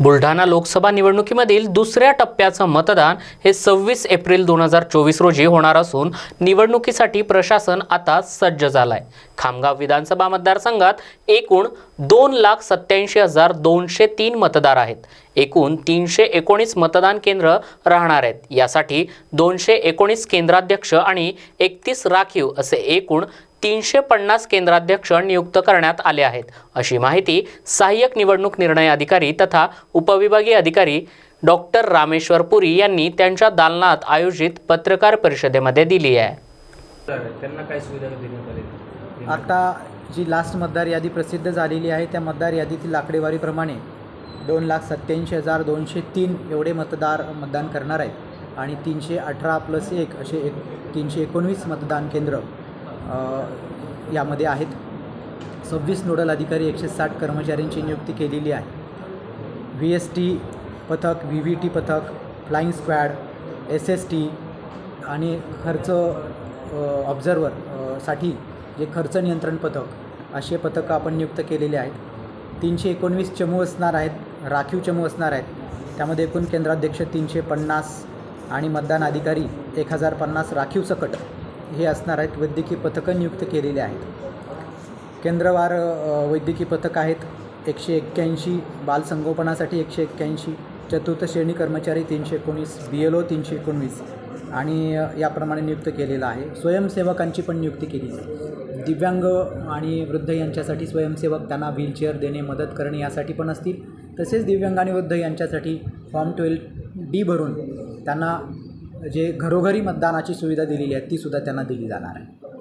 बुलढाणा लोकसभा निवडणुकीमधील दुसऱ्या टप्प्याचं मतदान हे सव्वीस एप्रिल दोन हजार चोवीस रोजी होणार असून निवडणुकीसाठी प्रशासन आता सज्ज झालंय. खामगाव विधानसभा मतदारसंघात एकूण दोन लाख सत्याऐंशी हजार दोनशे तीन मतदार आहेत. एकूण तीनशे एकोणीस मतदान केंद्र राहणार आहेत. यासाठी दोनशे एकोणीस केंद्राध्यक्ष आणि एकतीस राखीव असे एकूण तीनशे पन्नास केंद्राध्यक्ष नियुक्त करण्यात आले आहेत. अशी माहिती सहाय्यक निवडणूक निर्णय अधिकारी तथा उपविभागीय अधिकारी डॉक्टर रामेश्वर पुरी यांनी त्यांच्या दालनात आयोजित पत्रकार परिषदेमध्ये दिली आहे. त्यांना काय सुविधा देण्यात आली? आता जी लास्ट मतदार यादी प्रसिद्ध झालेली आहे त्या मतदार यादीतील आकडेवारीप्रमाणे दोन लाख सत्याऐंशी हजार दोनशे तीन एवढे मतदार मतदान करणार आहेत. आणि तीनशे अठरा प्लस एक असे एक तीनशे एकोणवीस मतदान केंद्र यामध्ये आहेत. सव्वीस नोडल अधिकारी एकशे साठ कर्मचाऱ्यांची नियुक्ती केलेली आहे. व्ही एस टी पथक व्ही व्ही टी पथक flying squad S S T आणि खर्च ऑब्झर्वर साठी जे खर्च नियंत्रण पथक असे पथकं आपण नियुक्त केलेले आहेत. तीनशे एकोणवीस चमू असणार आहेत राखीव चमू असणार आहेत. त्यामध्ये एकूण केंद्राध्यक्ष तीनशे पन्नास आणि मतदान अधिकारी एक हजार पन्नास राखीव सकट. हे असणार आहेत वैद्यकीय पथकं नियुक्त केलेली आहेत. केंद्रवार वैद्यकीय पथक आहेत. एकशे एक्क्याऐंशी बालसंगोपनासाठी एकशे एक्क्याऐंशी चतुर्थ श्रेणी कर्मचारी तीनशे एकोणीस बी एल ओ तीनशे एकोणवीस आणि याप्रमाणे नियुक्त केलेलं आहे. स्वयंसेवकांची पण नियुक्ती केली आहे. दिव्यांग आणि वृद्ध यांच्यासाठी स्वयंसेवक त्यांना व्हीलचेअर देणे मदत करणे यासाठी पण असतील. तसेच दिव्यांग आणि वृद्ध यांच्यासाठी फॉर्म ट्वेल्व डी भरून त्यांना जे घरोघरी मतदानाची सुविधा दिलेली आहे तीसुद्धा त्यांना दिली जाणार आहे.